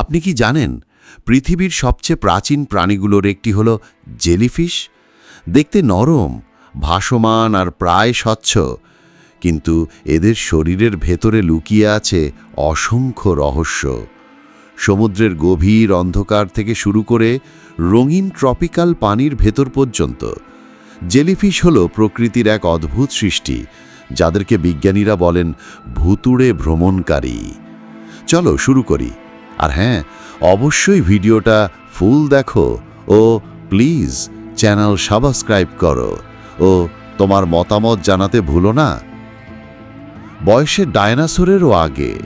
আপনি কি জানেন, পৃথিবীর সবচেয়ে প্রাচীন প্রাণীগুলোর একটি হল জেলিফিশ? দেখতে নরম, ভাসমান আর প্রায় স্বচ্ছ, কিন্তু এদের শরীরের ভেতরে লুকিয়ে আছে অসংখ্য রহস্য। সমুদ্রের গভীর অন্ধকার থেকে শুরু করে রঙিন ট্রপিক্যাল পানির ভেতর পর্যন্ত, জেলিফিশ হল প্রকৃতির এক অদ্ভুত সৃষ্টি, যাদেরকে বিজ্ঞানীরা বলেন ভুতুড়ে ভ্রমণকারী। চলো শুরু করি। আর হ্যাঁ অবশ্যই ভিডিওটা ফুল দেখো ও প্লিজ চ্যানেল সাবস্ক্রাইব করো। ও, তোমার মতামত জানাতে ভুলো না। বয়সে ডায়নাসোরেরও আগে।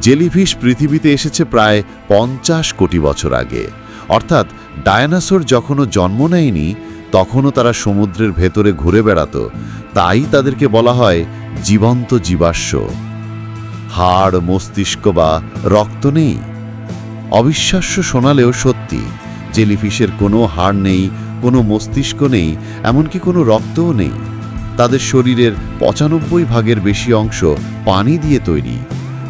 জেলিফিশ পৃথিবীতে এসেছে প্রায় পঞ্চাশ কোটি বছর আগে। অর্থাৎ ডায়নাসোর যখনও জন্ম নেয়নি, তখনও তারা সমুদ্রের ভেতরে ঘুরে বেড়াতো। তাই তাদেরকে বলা হয় জীবন্ত জীবাশ্ম। হাড়, মস্তিষ্ক বা রক্ত নেই। অবিশ্বাস্য শোনালেও সত্যি জেলিফিশের কোনো হাড় নেই, কোনো মস্তিষ্ক নেই, এমনকি কোনো রক্তও নেই। তাদের শরীরের পঁচানব্বই ভাগের বেশি অংশ পানি দিয়ে তৈরি।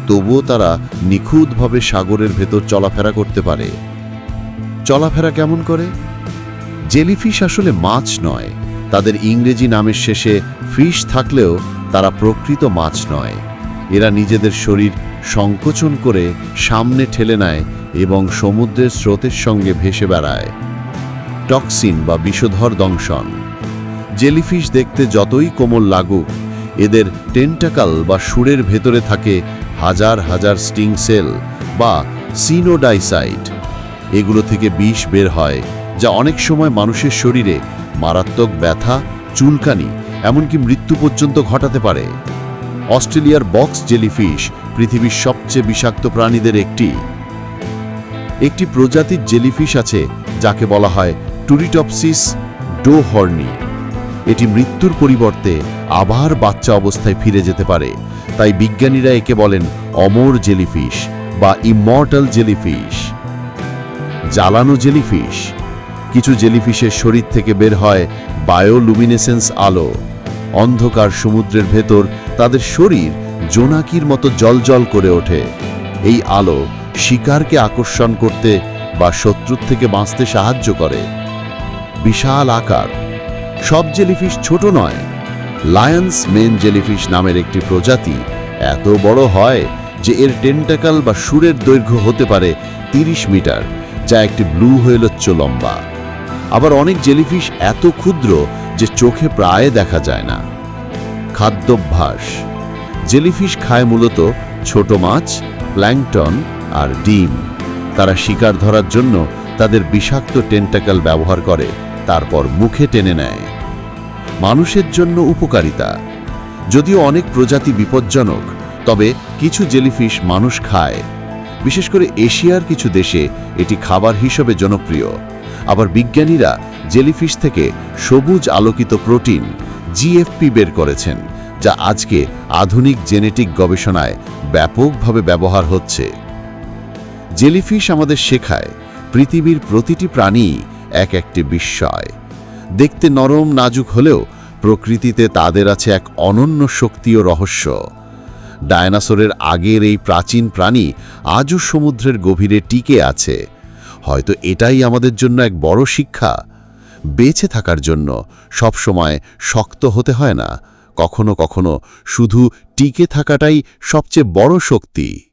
তবুও তারা নিখুঁতভাবে সাগরের ভেতর চলাফেরা করতে পারে। চলাফেরা কেমন করে? জেলিফিশ আসলে মাছ নয়। তাদের ইংরেজি নামের শেষে ফিশ থাকলেও তারা প্রকৃত মাছ নয়। এরা নিজেদের শরীর সংকোচন করে সামনে ঠেলে নেয় এবং সমুদ্রের স্রোতের সঙ্গে ভেসে বেড়ায়। টক্সিন বা বিষধর দংশন। জেলিফিশ দেখতে যতই কোমল লাগুক, এদের টেন্টাকাল বা সুরের ভেতরে থাকে হাজার হাজার স্টিং সেল বা সিনোডাইসাইট এগুলো থেকে বিষ বের হয়, যা অনেক সময় মানুষের শরীরে মারাত্মক ব্যথা, চুলকানি, এমনকি মৃত্যু পর্যন্ত ঘটাতে পারে। অস্ট্রেলিয়ার বক্স জেলিফিশ, পৃথিবীর সবচেয়ে বিষাক্ত প্রাণীদের একটি। একটি প্রজাতির জেলিফিশ আছে, যাকে বলা হয় টুরিটপসিস ডোহর্নি এটি মৃত্যুর পরিবর্তে আবার বাচ্চা অবস্থায় ফিরে যেতে পারে। তাই বিজ্ঞানীরা একে বলেন অমর জেলিফিশ বা ইমর্টাল জেলিফিশ। জ্বালানো জেলিফিশ। কিছু জেলিফিশের শরীর থেকে বের হয় বায়োলুমিনেসেন্স আলো। অন্ধকার সমুদ্রের ভেতর তাদের শরীর জোনাকির মতো জলজল করে ওঠে। এই আলো শিকারকে আকর্ষণ করতে বা শত্রুর থেকে বাঁচতে সাহায্য করে। বিশাল আকার। সব জেলিফিশ ছোট নয়। লায়ন্স মেন জেলিফিশ নামের একটি প্রজাতি এত বড় হয় যে এর টেন্টাকাল বা সুরের দৈর্ঘ্য হতে পারে ৩০ মিটার, যা একটি ব্লু হোয়েলচ্চ লম্বা। আবার অনেক জেলিফিশ এত ক্ষুদ্র যে চোখে প্রায় দেখা যায় না। খাদ্যাভ্যাস। জেলিফিশ খায় মূলত ছোট মাছ, প্ল্যাংটন আর ডিম। তারা শিকার ধরার জন্য তাদের বিষাক্ত টেন্টাকাল ব্যবহার করে, তারপর মুখে টেনে নেয়। মানুষের জন্য উপকারিতা। যদিও অনেক প্রজাতি বিপজ্জনক, তবে কিছু জেলিফিশ মানুষ খায়। বিশেষ করে এশিয়ার কিছু দেশে এটি খাবার হিসেবে জনপ্রিয়। আবার বিজ্ঞানীরা জেলিফিশ থেকে সবুজ আলোকিত প্রোটিন জিএফপি বের করেছেন, যা আজকে আধুনিক জেনেটিক গবেষণায় ব্যাপকভাবে ব্যবহার হচ্ছে। জেলিফিশ আমাদের শেখায়, পৃথিবীর প্রতিটি প্রাণী এক একটি বিস্ময়। দেখতে নরম নাজুক হলেও প্রকৃতিতে তাদের আছে এক অনন্য শক্তি ও রহস্য। ডায়নাসোরের আগের এই প্রাচীন প্রাণী আজও সমুদ্রের গভীরে টিকে আছে। হয়তো এটাই আমাদের জন্য এক বড় শিক্ষা বেঁচে থাকার জন্য সবসময় শক্ত হতে হয় না। কখনো কখনো শুধু টিকে থাকাটাই সবচেয়ে বড় শক্তি।